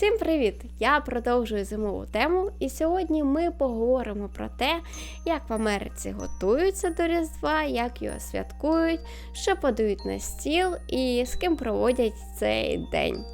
Всім привіт! Я продовжую зимову тему, і сьогодні ми поговоримо про те, як в Америці готуються до Різдва, як його святкують, що подають на стіл і з ким проводять цей день.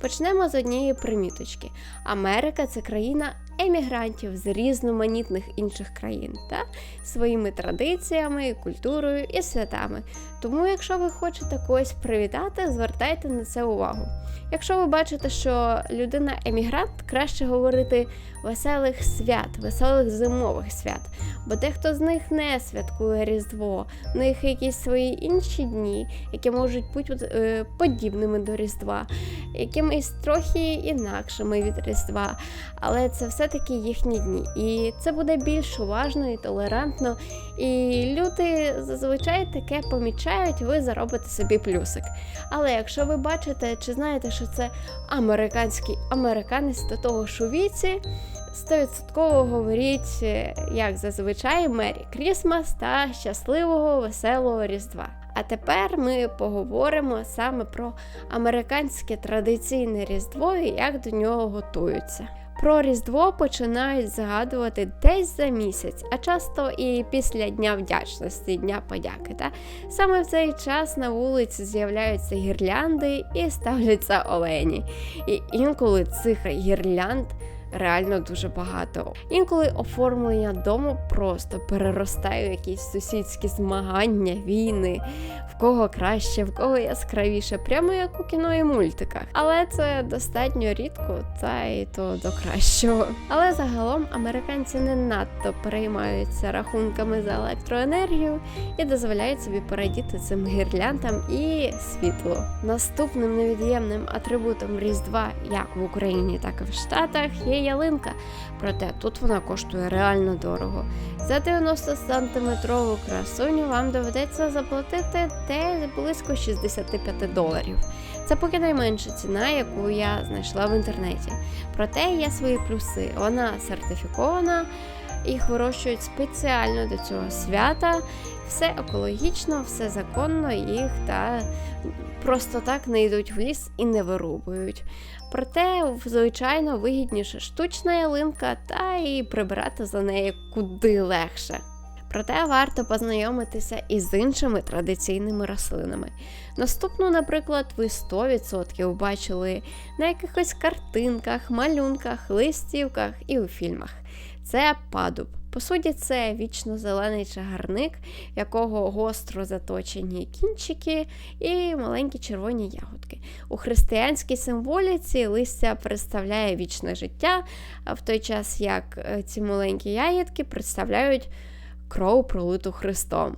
Почнемо з однієї приміточки. Америка це країна емігрантів з різноманітних інших країн та своїми традиціями, культурою і святами. Тому, якщо ви хочете когось привітати, звертайте на це увагу. Якщо ви бачите, що людина емігрант, краще говорити веселих свят, веселих зимових свят, бо дехто з них не святкує Різдво, в них якісь свої інші дні, які можуть бути е, подібними до Різдва, якимись трохи інакшими від Різдва, але це все-таки їхні дні. І це буде більш уважно і толерантно. І люди зазвичай таке помічають, ви заробите собі плюсик. Але якщо ви бачите чи знаєте, що це американський американець до того ж у віці, 100% говоріть, е, як зазвичай, Мері Крісмас та щасливого веселого Різдва. А тепер ми поговоримо саме про американське традиційне Різдво і як до нього готуються. Про Різдво починають згадувати десь за місяць, а часто і після Дня вдячності, Дня подяки. Та? Саме в цей час на вулиці з'являються гірлянди і ставляться олені. І інколи цих гірлянд реально дуже багато. Інколи оформлення дому просто переростає в якісь сусідські змагання, війни, в кого краще, в кого яскравіше, прямо як у кіно і мультиках. Але це достатньо рідко, та й то до кращого. Але загалом американці не надто переймаються рахунками за електроенергію і дозволяють собі порадіти цим гірляндам і світло. Наступним невід'ємним атрибутом Різдва, як в Україні, так і в Штатах, є ялинка. Проте тут вона коштує реально дорого. За 90 сантиметрову красуню вам доведеться заплатити десь близько 65 доларів. Це поки найменша ціна, яку я знайшла в інтернеті. Проте є свої плюси. Вона сертифікована, їх вирощують спеціально до цього свята. Все екологічно, все законно, їх та просто так не йдуть в ліс і не вирубують. Проте, звичайно, вигідніше штучна ялинка, та і прибирати за нею куди легше. Проте варто познайомитися і з іншими традиційними рослинами. Наступну, наприклад, ви 100% бачили на якихось картинках, малюнках, листівках і у фільмах. Це падуб. По суті, це вічно зелений чагарник, якого гостро заточені кінчики і маленькі червоні ягодки. У християнській символіці листя представляє вічне життя, в той час як е, ці маленькі ягідки представляють кров пролиту Христом.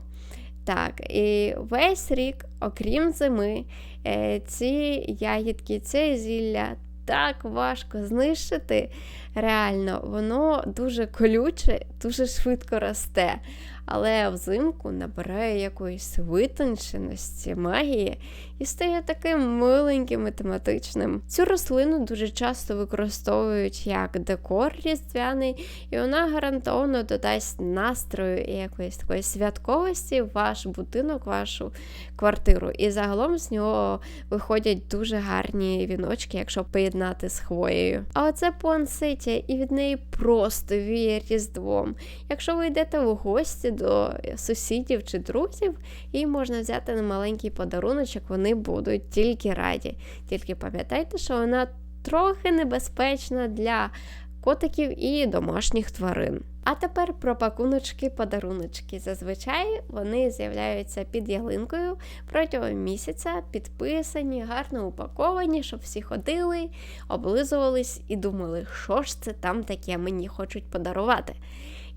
Так, і весь рік, окрім зими, е, ці ягідки, це зілля так важко знищити. Реально, воно дуже колюче, дуже швидко росте але взимку набирає якоїсь витонченості, магії і стає таким миленьким і тематичним. Цю рослину дуже часто використовують як декор різдвяний, і вона гарантовано додасть настрою і якоїсь такої святковості в ваш будинок, вашу квартиру. І загалом з нього виходять дуже гарні віночки, якщо поєднати з хвоєю. А оце пуансиття, і від неї просто віє різдвом. Якщо ви йдете в гості до сусідів чи друзів, і можна взяти на маленький подаруночок, вони будуть тільки раді. Тільки пам'ятайте, що вона трохи небезпечна для котиків і домашніх тварин. А тепер про пакуночки-подаруночки. Зазвичай вони з'являються під ялинкою протягом місяця, підписані, гарно упаковані, щоб всі ходили, облизувались і думали, що ж це там таке мені хочуть подарувати.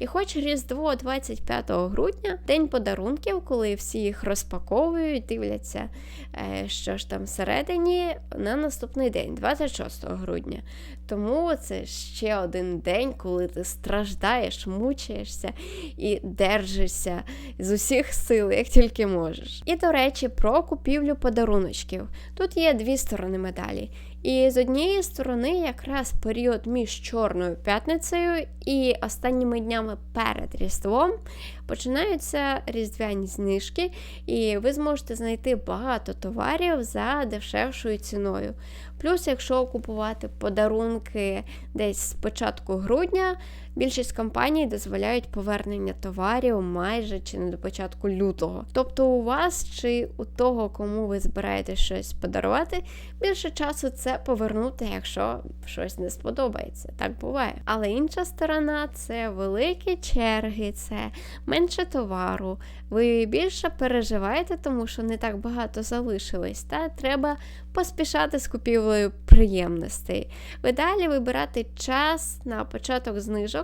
І хоч Різдво 25 грудня, день подарунків, коли всі їх розпаковують, дивляться, е, що ж там всередині, на наступний день, 26 грудня. Тому це ще один день, коли ти страждаєш, мучаєшся і держишся з усіх сил, як тільки можеш. І, до речі, про купівлю подаруночків. Тут є дві сторони медалі. І з однієї сторони, якраз період між Чорною п'ятницею і останніми днями перед Різдвом починаються різдвяні знижки, і ви зможете знайти багато товарів за дешевшою ціною. Плюс, якщо купувати подарунки десь з початку грудня, більшість компаній дозволяють повернення товарів майже чи не до початку лютого. Тобто у вас чи у того, кому ви збираєте щось подарувати, більше часу це повернути, якщо щось не сподобається. Так буває. Але інша сторона це великі черги, це менше товару. Ви більше переживаєте, тому що не так багато залишилось, та треба поспішати з купівлею приємностей. Ви далі вибирати час на початок знижок,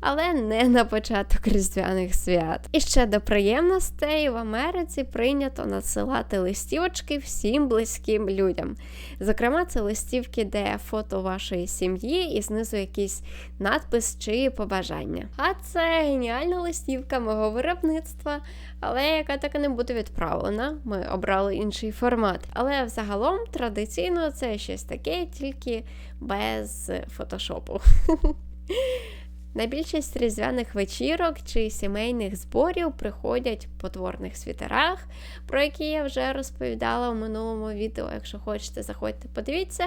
але не на початок різдвяних свят. І ще до приємностей в Америці прийнято надсилати листівочки всім близьким людям. Зокрема, це листівки, де фото вашої сім'ї і знизу якийсь надпис чи побажання. А це геніальна листівка мого виробництва, але яка так і не буде відправлена. Ми обрали інший формат. Але взагалом традиційно це щось таке, тільки без фотошопу. На більшість різдвяних вечірок чи сімейних зборів приходять в потворних світерах, про які я вже розповідала в минулому відео. Якщо хочете, заходьте, подивіться,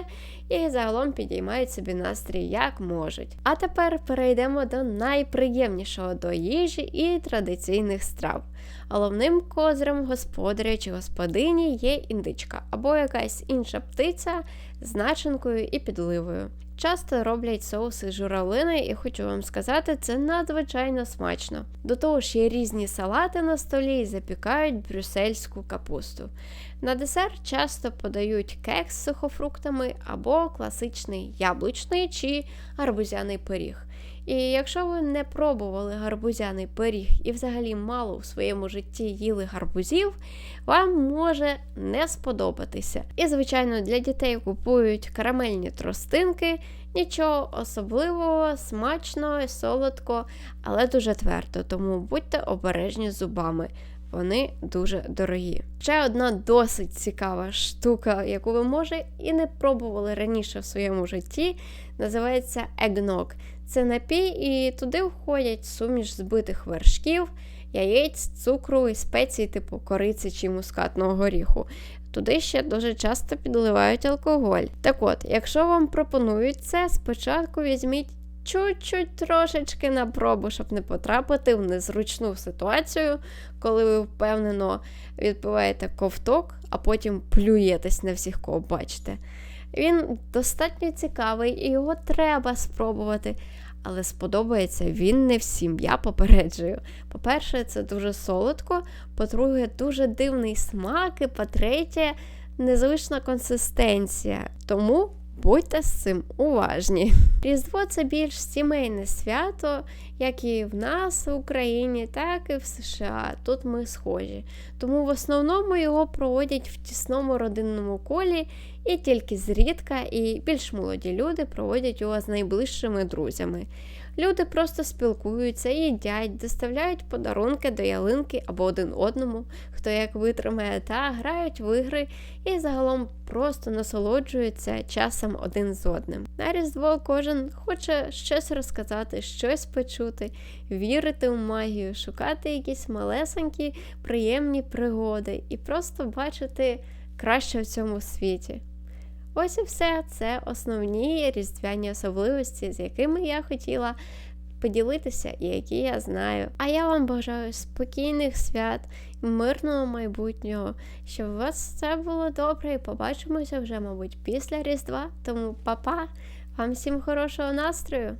і загалом підіймають собі настрій як можуть. А тепер перейдемо до найприємнішого до їжі і традиційних страв. Головним козирем господаря чи господині є індичка або якась інша птиця з начинкою і підливою. Часто роблять соуси з журавлини, і хочу вам сказати, це надзвичайно смачно. До того ж є різні салати на столі і запікають брюссельську капусту. На десерт часто подають кекс з сухофруктами або класичний яблучний чи арбузяний пиріг. І якщо ви не пробували гарбузяний пиріг і взагалі мало в своєму житті їли гарбузів, вам може не сподобатися. І, звичайно, для дітей купують карамельні тростинки, нічого особливого, смачно, солодко, але дуже твердо, тому будьте обережні з зубами. Вони дуже дорогі. Ще одна досить цікава штука, яку ви може і не пробували раніше в своєму житті, називається егног. Це напій, і туди входять суміш збитих вершків, яєць, цукру і спецій, типу кориці чи мускатного горіху. Туди ще дуже часто підливають алкоголь. Так от, якщо вам пропонують це, спочатку візьміть чуть-чуть трошечки на пробу, щоб не потрапити в незручну ситуацію, коли ви впевнено відпиваєте ковток, а потім плюєтесь на всіх, кого бачите. Він достатньо цікавий і його треба спробувати. Але сподобається він не всім, я попереджую. По-перше, це дуже солодко, по-друге, дуже дивний смак, і по-третє, незвична консистенція. Тому Будьте з цим уважні. Різдво це більш сімейне свято, як і в нас в Україні, так і в США. Тут ми схожі. Тому в основному його проводять в тісному родинному колі, і тільки зрідка, і більш молоді люди проводять його з найближчими друзями. Люди просто спілкуються, їдять, доставляють подарунки до ялинки або один одному, хто як витримає, та грають в ігри і загалом просто насолоджуються часом один з одним. На Різдво кожен хоче щось розказати, щось почути, вірити в магію, шукати якісь малесенькі, приємні пригоди і просто бачити краще в цьому світі. Ось і все. Це основні різдвяні особливості, з якими я хотіла поділитися і які я знаю. А я вам бажаю спокійних свят, мирного майбутнього, щоб у вас все було добре і побачимося вже, мабуть, після Різдва. Тому, па-па, вам всім хорошого настрою!